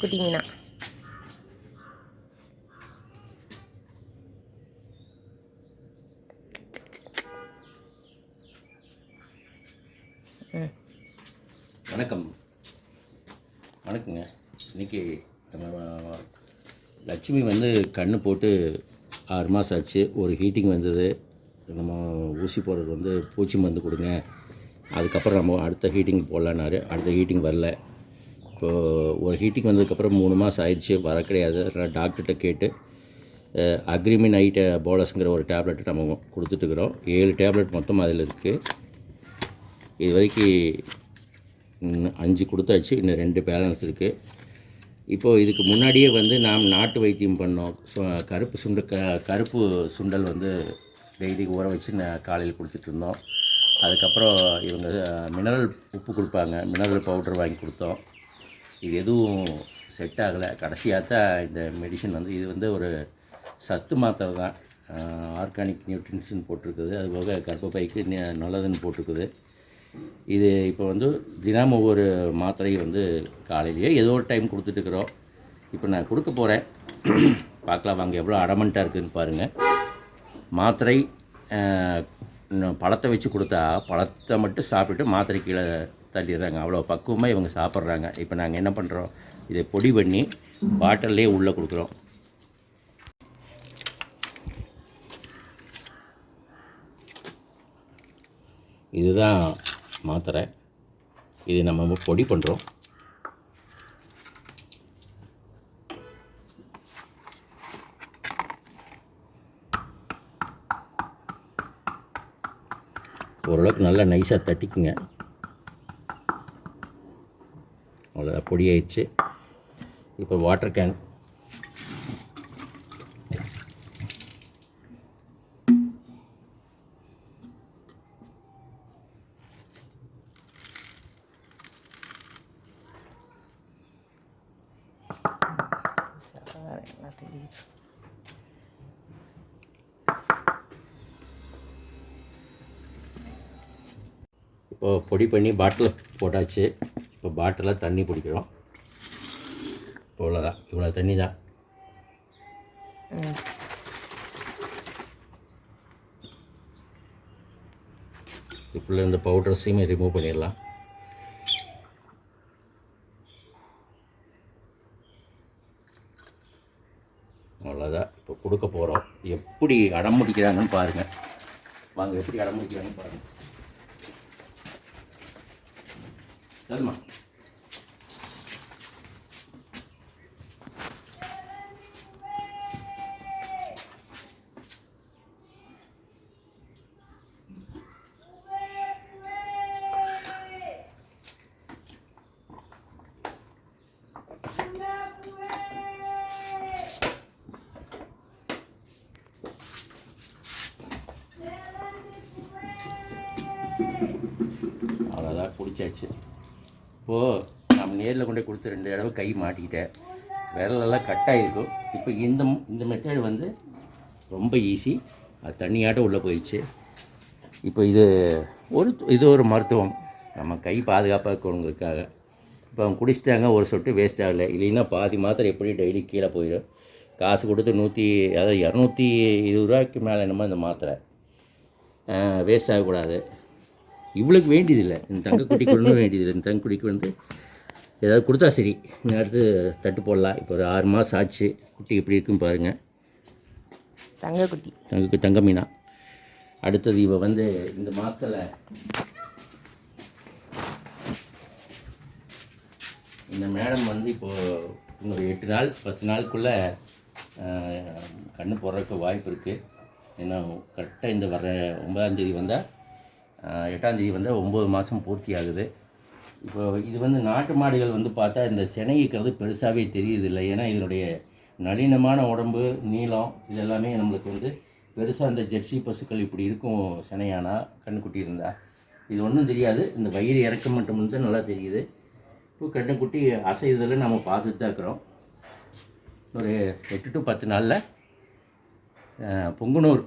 குட்டி மீனா வணக்கம். வணக்கங்க. இன்னைக்கு நம்ம லட்சுமி வந்து கண்ணு போட்டு ஆறு மாதம் ஆச்சு. ஒரு ஹீட்டிங் வந்தது. நம்ம ஊசி போடுறது வந்து பூச்சி மருந்து கொடுங்க. அதுக்கப்புறம் நம்ம அடுத்த ஹீட்டிங் போடலான்னாரு. அடுத்த ஹீட்டிங் வரல. ஒரு ஹீட்டிங் வந்ததுக்கப்புறம் மூணு மாதம் ஆயிடுச்சு வர கிடையாது. அதனால் டாக்டர்கிட்ட கேட்டு அக்ரிமின் ஐட்ட போலஸுங்கிற ஒரு டேப்லெட் நம்ம கொடுத்துட்டுக்கிறோம் ஏழு டேப்லெட் மொத்தம் அதில் இருக்குது இது வரைக்கும் அஞ்சு கொடுத்தாச்சு. இன்னும் ரெண்டு பேலன்ஸ் இருக்குது இப்போது இதுக்கு முன்னாடியே வந்து நாம் நாட்டு வைத்தியம் பண்ணோம். சு- கருப்பு சுண்ட க கருப்பு சுண்டல் வந்து டெய்லி ஊற வச்சு காலையில் கொடுத்துட்டு இருந்தோம். அதுக்கப்புறம் இவங்க மினரல் உப்பு கொடுப்பாங்க. மினரல் பவுடர் வாங்கி கொடுத்தோம். இது எதுவும் செட் ஆகலை. கடைசியாக தான் இந்த மெடிசன் வந்து இது வந்து ஒரு சத்து மாத்திரை தான். ஆர்கானிக் நியூட்ரின்ஸ்னு போட்டிருக்குது. அது போக கர்ப்பப்பைக்கு நல்லதுன்னு போட்டிருக்குது. இது இப்போ வந்து தினம் ஒவ்வொரு மாத்திரையை வந்து காலையிலேயே ஏதோ ஒரு டைம் கொடுத்துட்டுருக்குறோம். இப்போ நான் கொடுக்க போகிறேன் பார்க்கலாம் வாங்க எவ்வளோ அடமெண்ட்டாக இருக்குதுன்னு பாருங்கள் மாத்திரை இன்னும் பழத்தை வச்சு கொடுத்தா பழத்தை மட்டும் சாப்பிட்டுட்டு மாத்திரை கீழே தள்ளிடுறாங்க. அவ்வளோ பக்குவமாக இவங்க சாப்பிட்றாங்க. இப்போ நாங்கள் என்ன பண்ணுறோம் இதை பொடி பண்ணி பாட்டில்லே உள்ளே கொடுக்குறோம். இதுதான் மாத்திரை. இது நம்ம பொடி பண்ணுறோம் ஓரளவுக்கு நல்லா நைஸாக தட்டிக்குங்க. அவ்வளோ பொடி ஆயிடுச்சு இப்போ வாட்டர் கேன் இப்போ பொடி பண்ணி பாட்டில் போட்டாச்சு. இப்போ பாட்டிலாக தண்ணி பிடிக்கிறோம். இப்போ இவ்வளோதான். இவ்வளோ தண்ணி தான். இப்போ இந்த பவுடர்ஸையுமே ரிமூவ் பண்ணிடலாம். அவ்வளோதான். இப்போ கொடுக்க போகிறோம். எப்படி அடம் முடிக்கிறாங்கன்னு பாருங்கள் வாங்க எப்படி அடம் முடிக்கிறாங்கன்னு பாருங்கள் Gelme. Aralar full keçi. இப்போது நம்ம நேரில் கொண்டு கொடுத்து ரெண்டு தடவை கை மாட்டிக்கிட்டேன் விரலெல்லாம் கட் ஆகிருக்கும் இப்போ இந்த இந்த மெத்தட் வந்து ரொம்ப ஈஸி அது தண்ணியாட்ட உள்ளே போயிடுச்சு. இப்போ இது ஒரு இது ஒரு மருத்துவம். நம்ம கை பாதுகாப்பாக இருக்கணுங்கிறதுக்காக இப்போ அவங்க குடிச்சிட்டாங்க ஒரு சொட்டு வேஸ்ட் ஆகலை. இல்லைன்னா பாதி மாத்திரை எப்படி டெய்லி கீழே போயிடும். காசு கொடுத்து நூற்றி அதாவது இரநூத்தி இருபது ரூபாய்க்கு மேலே என்னமோ இந்த மாத்திரை. வேஸ்ட் ஆகக்கூடாது. இவளுக்கு வேண்டியதில்லை. இந்த தங்கக்குட்டிக்கு ஒன்றும் வேண்டியதில்லை. இந்த தங்கக்குட்டிக்கு வந்து ஏதாவது கொடுத்தா சரி. இந்த அடுத்து தட்டு போடலாம். இப்போ ஒரு ஆறு மாதம் ஆச்சு. குட்டி எப்படி இருக்குன்னு பாருங்கள் தங்கக்குட்டி. தங்கக்கு தங்க மீனா அடுத்தது இவ வந்து இந்த மாதத்தில் இந்த மேடம் வந்து இப்போது இன்னொரு எட்டு நாள் பத்து நாளுக்குள்ளே கண்ணு போடுறதுக்கு வாய்ப்பு இருக்குது ஏன்னா கரெக்டாக இந்த வர ஒன்பதாந்தேதி வந்தால் எட்டாந்தேதி வந்தால் ஒம்பது மாதம் பூர்த்தி ஆகுது இப்போ இது வந்து நாட்டு மாடுகள் வந்து பார்த்தா இந்த சினை பெருசாகவே பெருசாகவே தெரியுதில்லை. ஏன்னா இதனுடைய நளினமான உடம்பு நீளம் இதெல்லாமே நம்மளுக்கு வந்து பெருசாக இந்த ஜெர்சி பசுக்கள் இப்படி இருக்கும் சினையானா கண்ணுக்குட்டி இருந்தால் இது ஒன்றும் தெரியாது. இந்த வயிறு இறக்கம் மட்டும் வந்து நல்லா தெரியுது. இப்போ கண்ணுக்குட்டி அசைதலை நம்ம பார்த்துட்டு தான் இருக்கிறோம். ஒரு எட்டு டு பத்து நாளில் பொங்குனூர்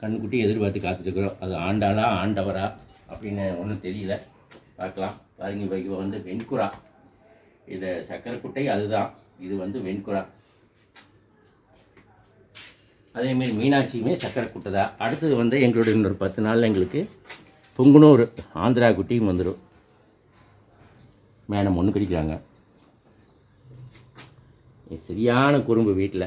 கண்குட்டி எதிர்பார்த்து காத்துட்ருக்குறோம் அது ஆண்டாளா ஆண்டவரா அப்படின்னு ஒன்றும் தெரியல. பார்க்கலாம். பாருங்க இப்போ வந்து வெண்குறா. இதை சக்கரைக்குட்டை அதுதான். இது வந்து வெண்குறா. அதேமாரி மீனாட்சியுமே சக்கரை குட்டை தான் அடுத்தது வந்து எங்களுடைய இன்னொரு பத்து நாளில் எங்களுக்கு பொங்குனூர் ஆந்திரா குட்டியும் வந்துடும் மேடம் ஒன்று கடிக்கிறாங்க. சரியான குறும்பு வீட்டில்